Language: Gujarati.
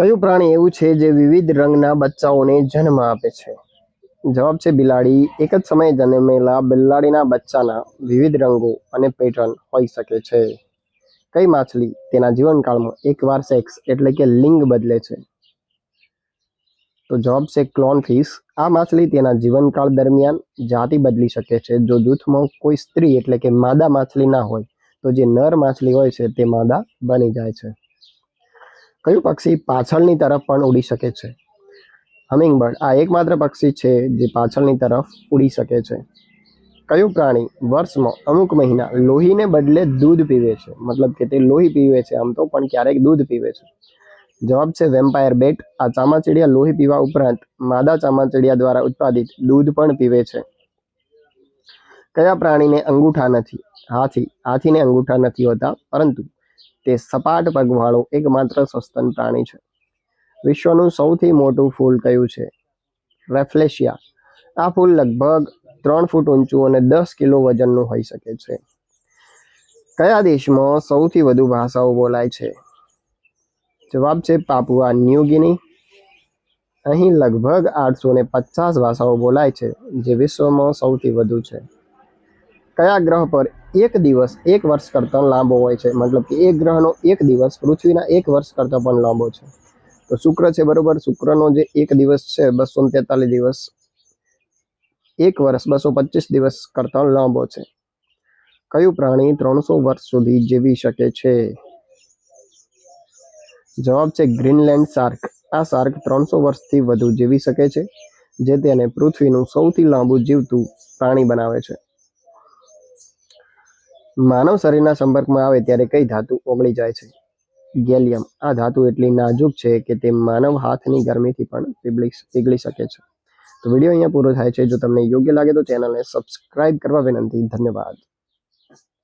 કયું પ્રાણી એવું છે જે વિવિધ રંગના બચ્ચાઓને જન્મ આપે છે? જવાબ છે બિલાડી. એક જ સમયે જન્મેલા બિલાડીના બચ્ચાના વિવિધ રંગો અને પેટર્ન હોઈ શકે છે. કઈ માછલી તેના જીવનકાળમાં એકવાર સેક્સ એટલે કે લિંગ બદલે છે? તો જવાબ છે ક્લોનફિશ આ માછલી તેના જીવનકાળ દરમિયાન જાતિ બદલી શકે છે. જો જૂથમાં કોઈ સ્ત્રી એટલે કે માદા માછલી ના હોય, તો જે નર માછલી હોય છે તે માદા બની જાય છે. કયું પક્ષી પાછળની તરફ પણ ઉડી શકે છે? હમિંગબર્ડ, આ એકમાત્ર પક્ષી છે જે પાછળની તરફ ઉડી શકે છે. કયું પ્રાણી વર્ષમાં અમુક મહિના લોહીને બદલે દૂધ પીવે છે? મતલબ કે તે લોહી પીવે છે આમ તો, પણ ક્યારેક દૂધ પીવે છે. જવાબ છે વેમ્પાયર બેટ. આ ચામાચીડિયા લોહી પીવા ઉપરાંત માદા ચામાચીડિયા દ્વારા ઉત્પાદિત દૂધ પણ પીવે છે. કયા પ્રાણીને અંગૂઠા નથી? હાથી. હાથીને અંગૂઠા નથી હોતા, પરંતુ તે સપાટ પગવાળો એકમાત્ર સસ્તન પ્રાણી છે. વિશ્વનું સૌથી મોટું ફૂલ કયું છે? રેફ્લેશિયા. આ ફૂલ લગભગ ત્રણ ફૂટ ઊંચું અને દસ કિલો વજનનું હોઈ શકે છે. કયા દેશમાં સૌથી વધુ ભાષાઓ બોલાય છે? જવાબ છે પાપુઆ ન્યૂગિની અહીં લગભગ આઠસો ને પચાસ ભાષાઓ બોલાય છે, જે વિશ્વમાં સૌથી વધુ છે. કયા ગ્રહ પર એક દિવસ, એક વર્ષ કરતાં લાંબો હોય છે? મતલબ કે એક ગ્રહનો એક દિવસ પૃથ્વીના એક વર્ષ કરતાં પણ લાંબો છે. તો શુક્ર છે બરોબર? શુક્રનો જે એક દિવસ છે, બસો તેતાલીસ દિવસ, એક વર્ષ બસો પચીસ દિવસ કરતાં લાંબો છે. કયું પ્રાણી ત્રણસો વર્ષ સુધી જીવી શકે છે? જવાબ છે ગ્રીનલેન્ડ શાર્ક. આ શાર્ક ત્રણસો વર્ષથી વધુ જીવી શકે છે, જે તેને પૃથ્વીનું સૌથી લાંબુ જીવતું પ્રાણી બનાવે છે. માનવ શરીરના સંપર્કમાં આવે ત્યારે કઈ ધાતુ ઓગળી જાય છે? ગેલિયમ. આ ધાતુ એટલી નાજુક છે કે તે માનવ હાથની ગરમીથી પણ પીગળી પીગળી શકે છે. તો વીડિયો અહીંયા પૂરો થાય છે. જો તમને યોગ્ય લાગે તો ચેનલને સબસ્ક્રાઇબ કરવા વિનંતી. ધન્યવાદ.